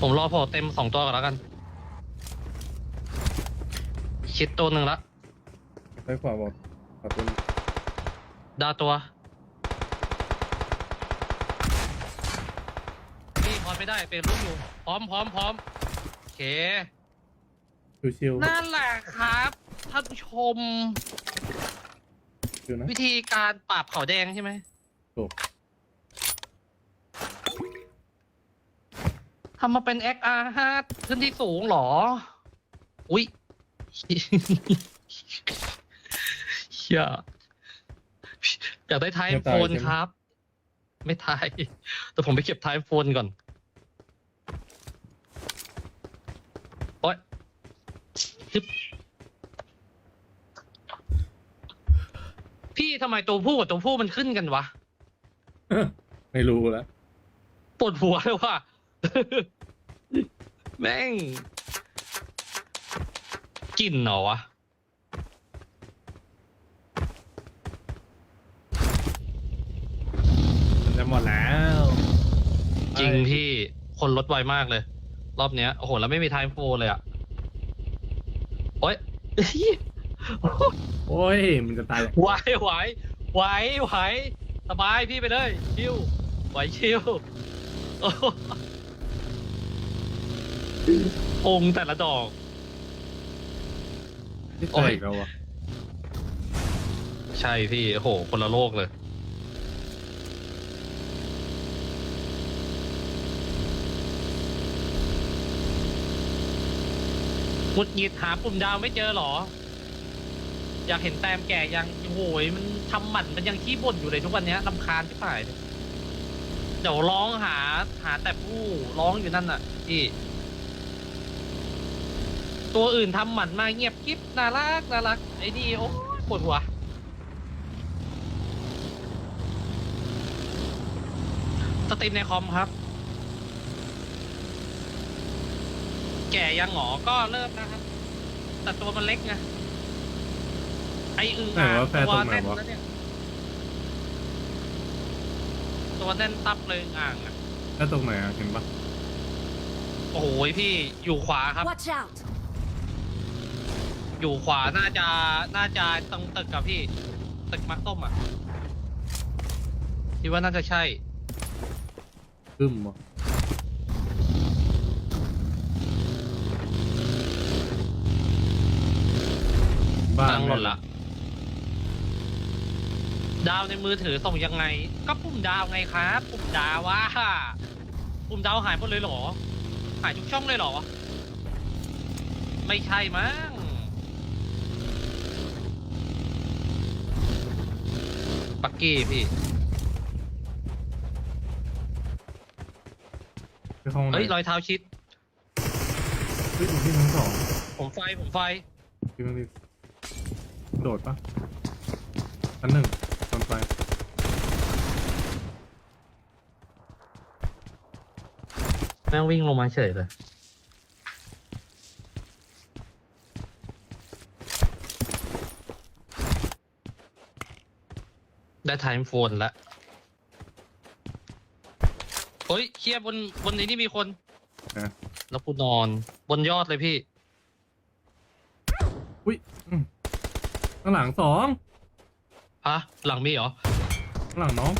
ผมรอพอเต็มสองตัวก่อนแล้วกัน ชิดตัวหนึ่งละไปขวาบอกขอบคุณดาวตัวพี่พอไม่ได้เป็นลูกอยู่ พร้อมพร้อมพร้อมโอเค ชิวนั่นแหละครับท่านผู้ชม ๆชิวนะวิธีการปราบเขาแดงใช่ไหม ถูก ทำมาเป็น XR ห้าขึ้นที่สูงเหรอ อุ๊ยเชี่ยอยากได้ไทม์โฟนครับ ไม่ทายแต่ผมไปเก็บไทม์โฟนก่อน โอ๊ยฮึบพี่ทำไมตัวผู้กับตัวผู้มันขึ้นกันวะ ไม่รู้แล้วปวดหัวเลยว่ะ แม่งกลิ่นเหรอวะ มันจะหมดแล้วจริงพี่คนลดไวมากเลย รอบเนี้ยโอ้โหแล้วไม่มีไทม์โฟเลยอะโอ๊ยโอ้ย มันจะตายแล้วไหวไหวไหวไหวสบายพี่ไปเลยชิวไหวชิวโอ้โห องค์แต่ละดอกที่โอ้ตายยอีกแล้ววะใช่พี่โอ้โห คนละโลกเลย หงุดหงิดหาปุ่มดาวไม่เจอเหรอ อยากเห็นแต้มแก่ยังโอ้โหยมันทำหมันมันยังขี้บ่นอยู่เลยทุกวันเนี้ยลำคาญที่ป่ายเลยเดี๋ยวร้องหาหาแต่ผู้ร้องอยู่นั่นน่ะพี่ ตัวอื่นทำหมันมาเงียบกิ๊บน่ารักน่ารักไอ้นี่โอ้ยปวดหัว สตรีมในคอมครับ แก่ยังหงอก็เริ่มนะครับ แต่ตัวมันเล็กไงไออึงไหนอ่างว่าแฟร์ตัตวรงไหนแน่นวะแล้วเนี่ยตัวแน่นตับเลยอึ่งอ่างอะแล้วตรงไหนอะเห็นปะโอ้โหพี่อยู่ขวาครับ Watch out! อยู่ขวาน่าจะน่าจะตรงตึกกับพี่ ตึกมักต้มอะคิดว่าน่าจะใช่บึ้มวะบ้าตังค์หล่นแม่ละ ดาวในมือถือส่งยังไง ก็ปุ่มดาวไงครับ ปุ่มดาวว่าปุ่มดาวหายหมดเลยเหรอ หายทุกช่องเลยเหรอ ไม่ใช่มั้ง ปักกี้พี่ไปห้องไหนเฮ้ยรอยเท้าชิด เฮ้ยอยู่ที่ทั้งสองผมไฟผมไฟ พี่มันรีบโดดปะอันหนึ่งตอนไฟแม่งวิ่งลงมาเฉยเลย ได้ไทม์โฟนแล้วเฮ้ยเคียบนบนนี้นี่มีคนนะแล้วกูนอน บนยอดเลยพี่อุ้ยอืมข้างหลังสองฮะ หลังมีเหรอ ข้างหลังน้อง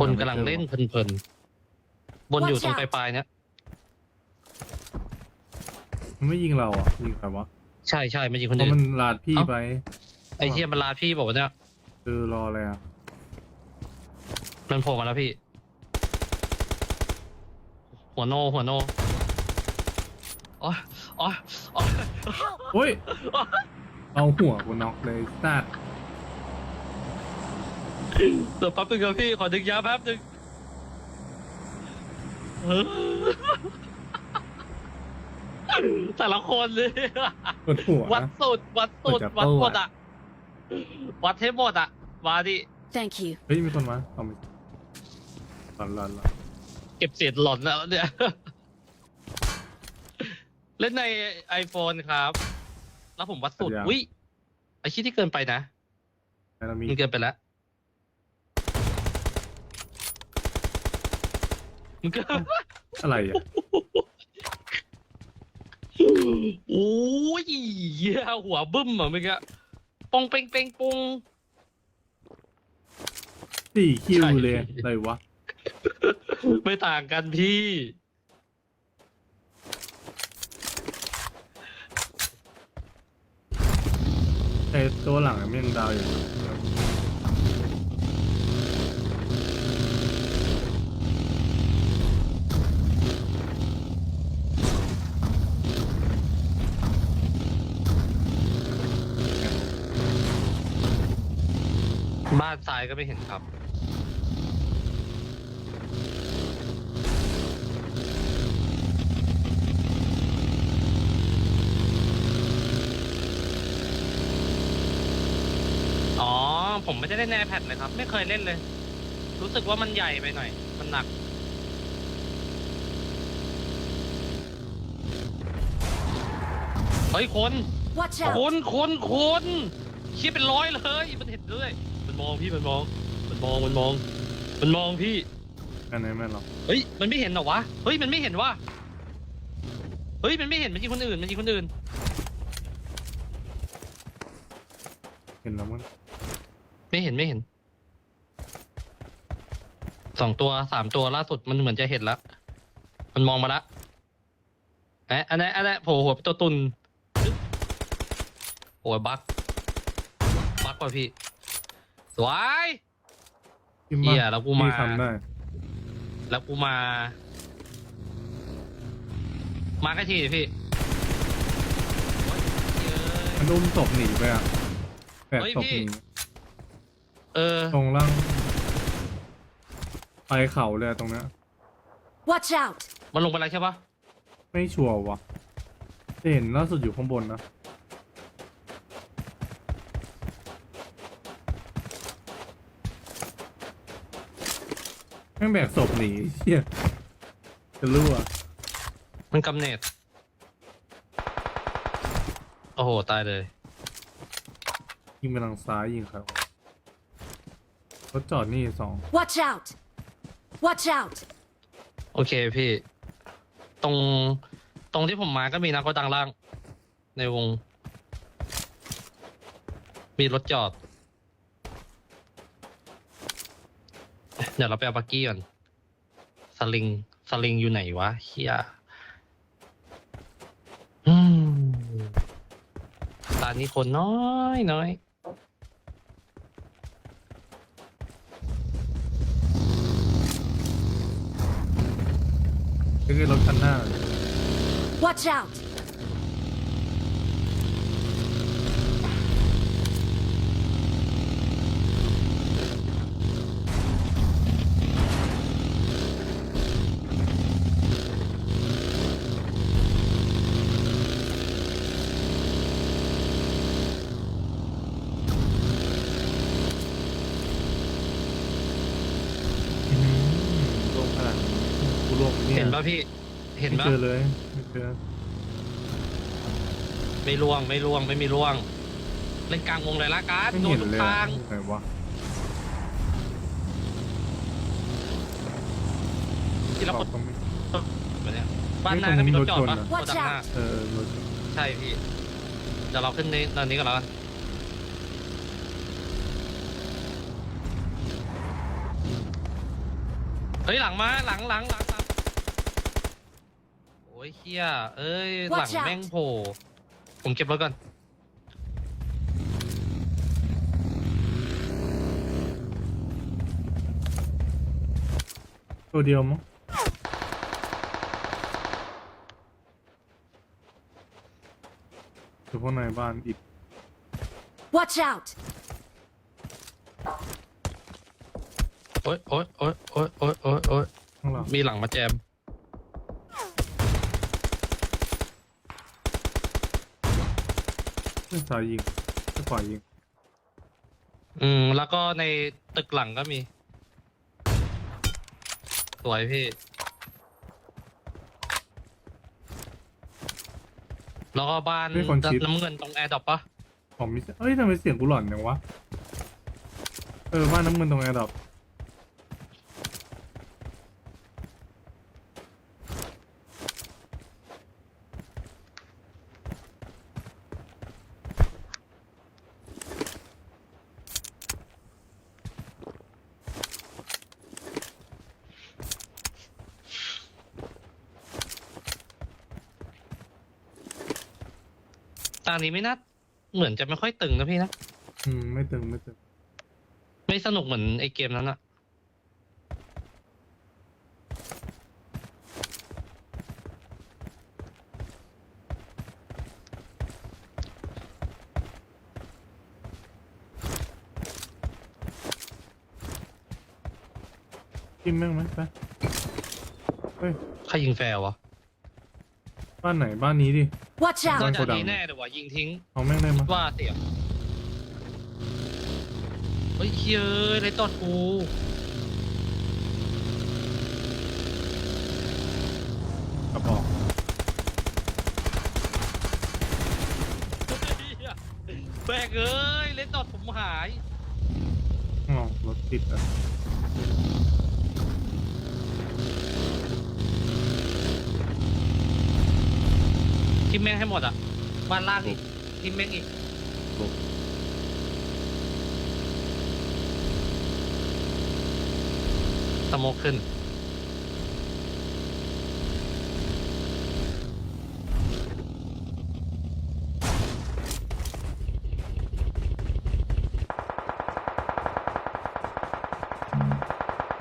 คนกำลังเล่นเพลินๆ บนอยู่ตรง Watch ป out ลายๆเนี้ยมันไม่ยิงเราอะยิงใครวะ ใช่ใช่มันยิงเพคนราะอื่มันน ลาดพี่เอ้า ไปไอ้เทียมันลาพี่บอกว่าเนี่ยคือรออะไรอะมันโผล่มาแล้วพี่ หัวโนหัวโนอ๋ออ๋ออ๋อโอ้ยเอาหัวกูน็อกเลยสัตว์เดี๋ยวแป๊บนึงครับพี่ขอดึงยาแป๊บนึงเออ แต่ละคนเลยปวดหัว วัดสุด วัดสุดมันจะวัดโต้หมดอะอะ วัดให้หมดอะ มาดิ Thank you. เฮ้ยมีคนมาเอาไปหลอนหลอนหลอนเก็บเศษหล่นแล้วเนี่ย เล่นใน iPhone ครับ แล้วผมวัดสุดวิไอชิ้นที่เกินไปนะแล้วเรามีมันเกินไปแล้วมึงก็อะไรอะ โอ้ยเหี้ยหัวบึ้มอะเมื่อกี้ปองเป่งเป่งปงสี่คิวใช่เลยอะไรวะ ไม่ต่างกันพี่ แต่ตัวหลังมันยังดาวอยู่ บ้านซ้ายก็ไม่เห็นครับ อ๋อ ผมไม่ได้เล่นใน iPad เลยครับ ไม่เคยเล่นเลย รู้สึกว่ามันใหญ่ไปหน่อย มันหนัก เฮ้ยคน Watch ค out! นคนคนเชี่ยเป็นร้อยเลย มันเห็นด้วย มันมองพี่มันมอง มันมองมันมอง มันมองพี่ อันไหนไม่หรอกเฮ้ย มันไม่เห็นเหรอวะ เฮ้ย มันไม่เห็นวะเฮ้ย มันไม่เห็น มันยิงคนอื่น มันยิงคนอื่น เห็นแล้วมั้งไม่เห็นไม่เห็น สองตัวสามตัวล่าสุดมันเหมือนจะเห็นแล้วมันมองมาละเอ๊ะอันนี้นอันนี้นโผล่หัวเป็นตัวตุนโอ้ยบักบักว่ะพี่ สวยคิมเหี้บ้ายแล้วกูมาพี่ทำได้แล้วกูมา มาแค่ทีดิพี่โอ๊ยเย้ยมันอุ้มศพหนีไปอะแปดเฮ้ยศพพี่หนีเออตรงล่างไปเขาเลยอะตรงเนี้ย Watch out! มันลงไปแล้วใช่ปะไม่ชัวร์วะแต่เห็นล่าสุดอยู่ข้างบนนะ ม่งแบกศพหนีเฮียจะรั่วมันกำเนิดโอ้โห ตายเลย ยิงไปทางซ้ายยิงเขารถจอดนี่สอง Watch out! Watch out! โอเคพี่ ตรง ตรงที่ผมมาก็มีนักก็ดังล่าง ในวง มีรถจอด เดี๋ยวเราไปเอาบักกี้ก่อน สลิง สลิงอยู่ไหนวะเฮียอืมตอนนี้คนน้อยน้อยก็คือรถคันหน้า Watch out! อื้อหือลงขนาดนี้กูลงเนี่ย เห็น ปะพี่ เห็นไม่ปะเจอเลยไม่เจอไม่ล่วงไม่ล่วงไม่มีล่วง เล่นกลางวงเลยละกันไม่โดเห็นนทุกเลยทาอะงไหนวะที่เราบคอนกก็ไม่ แบบเนี้ยบ้านหน้าก็มีรถจอดปะ Watch รถดังหน้า out เออรถใช่พี่ เดี๋ยวเราขึ้นในตอนนี้กันแล้วกันเฮ้ยหลังมาหลังหลังหลังหลังโอ้ย เฮียเอ้ยหลัง Watch out แม่งโผล่ผมเก็บรถก่อน ตัวเดียวมั้งอยู่พวกในบ้านอีก Watch out! โอ๊ยโอ๊ยโอ๊ยโอ๊ยโอ๊ยโอ๊ยโอ๊ยข้างหลังมีหลังมาแจม ส้นซ้ายยิงเส้นขวายิงอืม แล้วก็ในตึกหลังก็มี สวยพี่ แล้วก็บ้านน้ำเงินตรงแอร์ดรอปปะของมิเอ้ยทำไมเสียงกูหลอนจังวะ เออบ้านน้ำเงินตรงแอร์ดรอปานี้ไม่น่าเหมือนจะไม่ค่อยตึงนะพี่นะ อืมไม่ตึงไม่ตึงไม่สนุกเหมือนไอเกมนั้นอะกินแม่งไหมไปเฮ้ย ใครยิงแฟร์วะ บ้านไหนบ้านนี้ดิ Watch ก็บ้าน out! โกจะดังนี้แน่เดี๋ยวว่ายิงทิ้งเอาแม่งได้มั้ยว่าเสียเฮ้ยเฮ้ยเลยตอดกูกระบอกแบกเอ้ยเล่นตอดผมหาย อ๋อรถติดอะ ทิมแม่งให้หมดอะบ้านล่างอีกทิมแม่งอีกสโมกขึ้น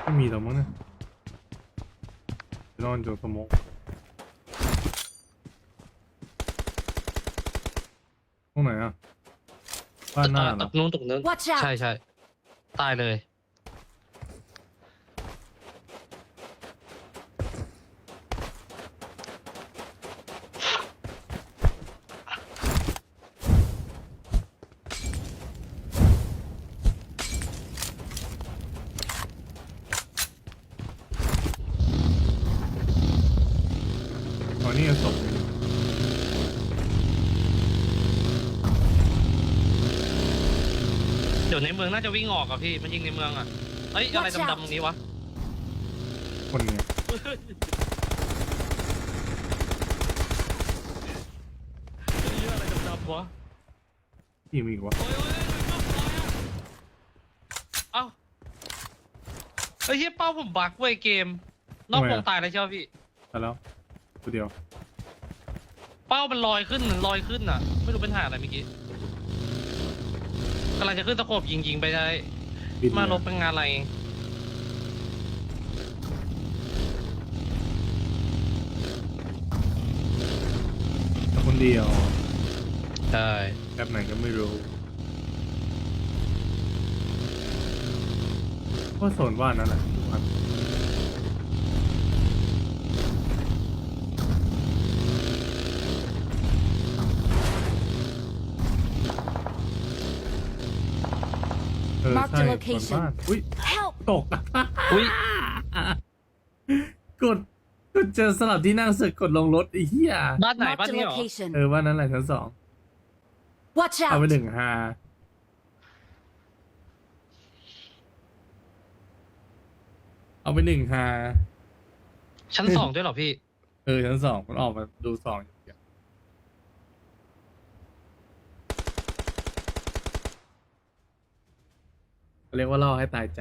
ไม่มีหรอกมั้งเนี่ยนอนจนสมอ ตรงไหนอะบ้านหน้าเหรตอกนู้นตกนู้น Watch ใช่ out! ใช่ตายเลย อ๋อนี่ศพ ดี๋ยวในเมืองน่าจะวิ่งออกอะพี่ มันยิงในเมืองอะเฮ้ย อะไร Watch out ดำๆตรงนี้วะ คนไงเฮ้ยอะไรดำๆวะที่มีอีกวะโอ้ยโอ้ยโอ้ยเอ้าเฮ้ยเฮียเป้าผมบักเว้ยเกม นอกวงตายแล้วใช่ไหมพี่ แต่แล้วตัวเดียวเป้ามันลอยขึ้นลอยขึ้นอะ ไม่รู้เป็นหาอะไรเมื่อกี้ กำลังจะขึ้นตะโขบยิงยิงๆไปได้บินมาลบเลยเป็นงานอะไรแต่คนเดียวใช่แบบไหนก็ไม่รู้ก็โซนว่านนั่นแหละ ทุกอันเออ Mark the ใช่ location ส่วนบ้านอุ้ย Help! ตก อุ้ยกดกดเจอสลับที่นั่งเสึกกดลงรถไอ้เหี้ยบ้านไหน Mark บ้าน the นี้เหรอ location. เออบ้านนั้นแหละชั้นสอง Watch เอาไป out! หนึ่งฮาเอาไปหนึ่งฮาชั้นสองด้วยเหรอพี่ เออชั้นสองมันออกมาดูสองอย่างเดียว เรียกว่าล่อให้ตายใจ